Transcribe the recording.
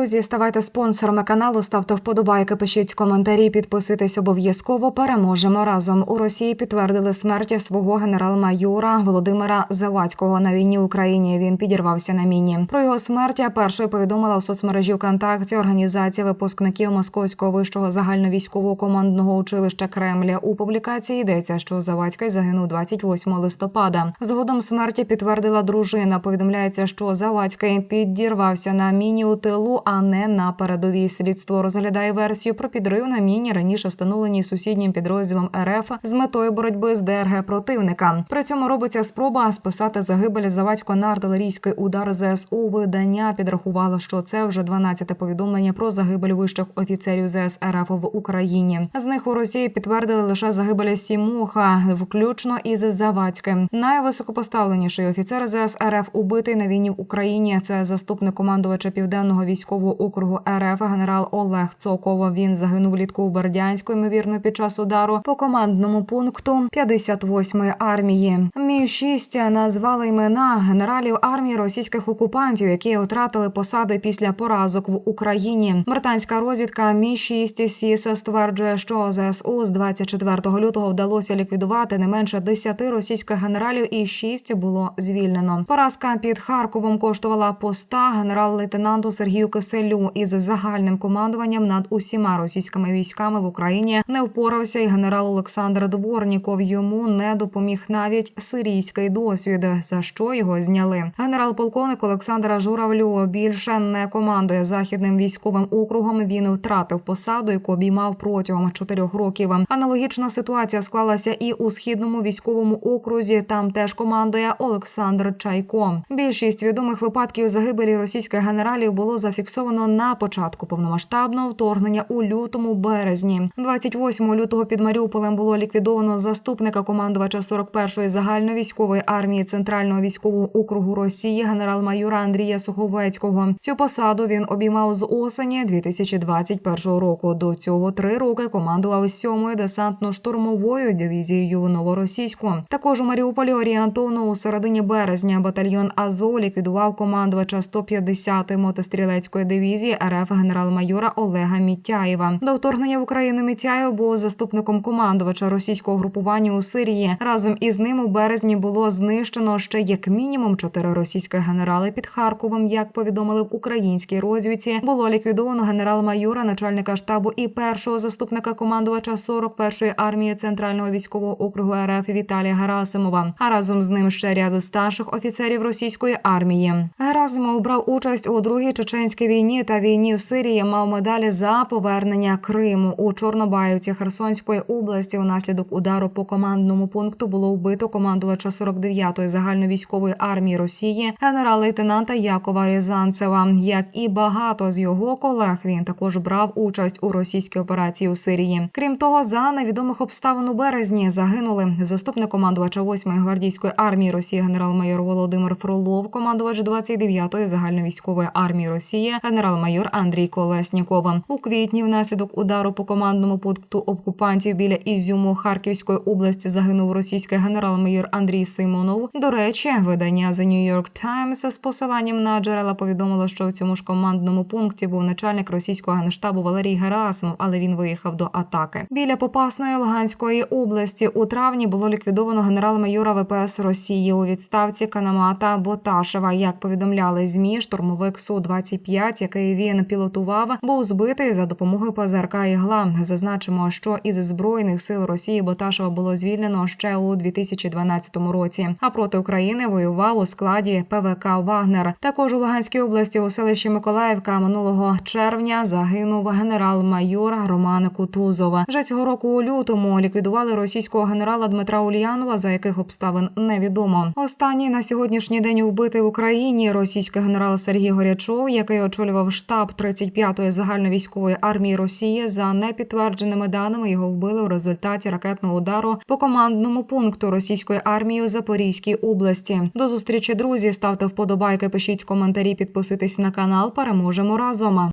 Друзі, ставайте спонсорами каналу, ставте вподобайки, пишіть коментарі, підписуйтесь обов'язково. Переможемо разом. У Росії підтвердили смерть свого генерал-майора Володимира Завадського на війні в Україні. Він підірвався на міні. Про його смерть першою повідомила в соцмережі ВКонтакті організація випускників Московського вищого загальновійськового командного училища Кремля. У публікації йдеться, що Завадський загинув 28 листопада. Згодом смерті підтвердила дружина. Повідомляється, що Завадський підірвався на міні у тилу, а не на передовій. Слідство розглядає версію про підрив на міні раніше встановленій сусіднім підрозділом РФ з метою боротьби з ДРГ противника. При цьому робиться спроба списати загибель Завадського на артилерійський удар ЗСУ. Видання підрахувало, що це вже 12-те повідомлення про загибель вищих офіцерів ЗС РФ в Україні. З них у Росії підтвердили лише загибель сімуха, включно із Завадським. Найвисокопоставленіший офіцер ЗС РФ убитий на війні в Україні. Це заступник командувача південного військового округу РФ генерал Олег Цоков. Він загинув влітку у Бердянську, ймовірно, під час удару по командному пункту 58-ї армії. Мі 6 назвали імена генералів армії російських окупантів, які втратили посади після поразок в Україні. Британська розвідка Мі 6 СІС стверджує, що ЗСУ з 24 лютого вдалося ліквідувати не менше 10 російських генералів, і 6 було звільнено. Поразка під Харковом коштувала поста генерал-лейтенанту Сергію Киселю із загальним командуванням над усіма російськими військами в Україні. Не впорався і генерал Олександр Дворніков. Йому не допоміг навіть сирійський досвід, за що його зняли. Генерал-полковник Олександра Журавлю більше не командує західним військовим округом. Він втратив посаду, яку обіймав протягом чотирьох років. Аналогічна ситуація склалася і у східному військовому окрузі. Там теж командує Олександр Чайко. Більшість відомих випадків загибелі російських генералів було зафіксовано на початку повномасштабного вторгнення у лютому березні. 28 лютого під Маріуполем було ліквідовано заступника командувача 41-ї загальновійськової армії Центрального військового округу Росії генерал-майора Андрія Суховецького. Цю посаду він обіймав з осені 2021 року. До цього три роки командував 7-ю десантно-штурмовою дивізією в Новоросійську. Також у Маріуполі орієнтовно у середині березня батальйон Азов ліквідував командувача 150-ї мотострілецької дивізії РФ генерал-майора Олега Мітяєва. До вторгнення в Україну Мітяєв був заступником командувача російського групування у Сирії. Разом із ним у березні було знищено ще як мінімум чотири російських генерали під Харковом. Як повідомили в українській розвідці, було ліквідовано генерал-майора, начальника штабу і першого заступника командувача 41-ї армії центрального військового округу РФ Віталія Герасимова. А разом з ним ще ряд старших офіцерів російської армії. Герасимов брав участь у другій чеченській війні та війні в Сирії. Мав медалі за повернення Криму у Чорнобаївці Херсонської області. Унаслідок удару по командному пункту було вбито командувача 49-ї загальновійськової армії Росії генерал-лейтенанта Якова Рязанцева. Як і багато з його колег, він також брав участь у російській операції у Сирії. Крім того, за невідомих обставин у березні загинули заступник командувача 8-ї гвардійської армії Росії генерал-майор Володимир Фролов, командувач 29-ї загальновійськової армії Росії, генерал-майор Андрій Колесніков. У квітні внаслідок удару по командному пункту окупантів біля Ізюму Харківської області загинув російський генерал-майор Андрій Симонов. До речі, видання The New York Times з посиланням на джерела повідомило, що в цьому ж командному пункті був начальник російського генштабу Валерій Герасимов, але він виїхав до атаки. Біля Попасної Луганської області у травні було ліквідовано генерал-майора ВПС Росії у відставці Канамата Боташева. Як повідомляли змі, штурмовик су 25 який він пілотував, був збитий за допомогою ПЗРК «Ігла». Зазначимо, що із збройних сил Росії Боташева було звільнено ще у 2012 році. А проти України воював у складі ПВК Вагнер. Також у Луганській області у селищі Миколаївка минулого червня загинув генерал-майор Роман Кутузов. Вже цього року у лютому ліквідували російського генерала Дмитра Ульянова, за яких обставин невідомо. Останній на сьогоднішній день вбитий в Україні російський генерал Сергій Горячов, який очолював штаб 35-ї загальновійськової армії Росії. За непідтвердженими даними його вбили в результаті ракетного удару по командному пункту російської армії в Запорізькій області. До зустрічі, друзі. Ставте вподобайки, пишіть коментарі, підписуйтесь на канал. Переможемо разом.